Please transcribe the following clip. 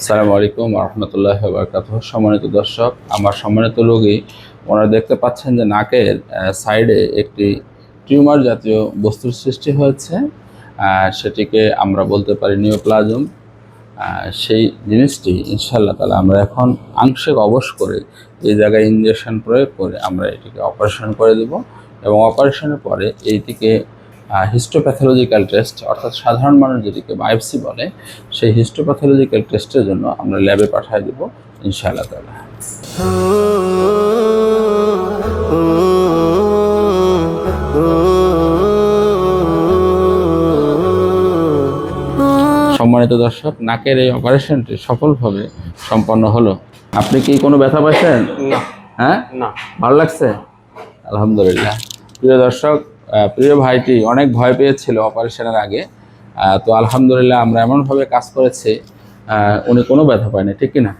আসসালামু আলাইকুম রহমতুল্লাহ বারকাত সম্মানিত দর্শক, আমার সম্মানিত রোগী, ওনারা দেখতে পাচ্ছেন যে নাকের সাইডে একটি টিউমার জাতীয় বস্তুর সৃষ্টি হয়েছে। সেটিকে আমরা বলতে পারি নিওপ্লাজম। সেই জিনিসটি ইনশাল্লাহ তাহলে আমরা এখন আংশিক অবশ করে এই জায়গায় ইঞ্জেকশন প্রয়োগ করে আমরা এটিকে অপারেশন করে দেব এবং অপারেশনের পরে এইটিকে হিস্টোপ্যাথোলজিক্যাল টেস্ট অর্থাৎ সাধারণ মানুষ যেটিকে বায়োপসি বলে সেই হিস্টোপ্যাথোলজিক্যাল টেস্টের জন্য আমরা ল্যাবে পাঠিয়ে দেব ইনশাআল্লাহ তালা সম্মানিত দর্শক নাকের এই অপারেশনটি সফলভাবে সম্পন্ন হলো। আপনি কি কোনো ব্যথা পাইছেন? না। হ্যাঁ? না। ভালো লাগছে? আলহামদুলিল্লাহ। প্রিয় দর্শক প্রিয় ভাইটি অনেক ভয় পেয়েছিল অপারেশনের আগে। তো আলহামদুলিল্লাহ আমরা এমনভাবে কাজ করেছি উনি কোনো ব্যথা পায়নি, ঠিক কি না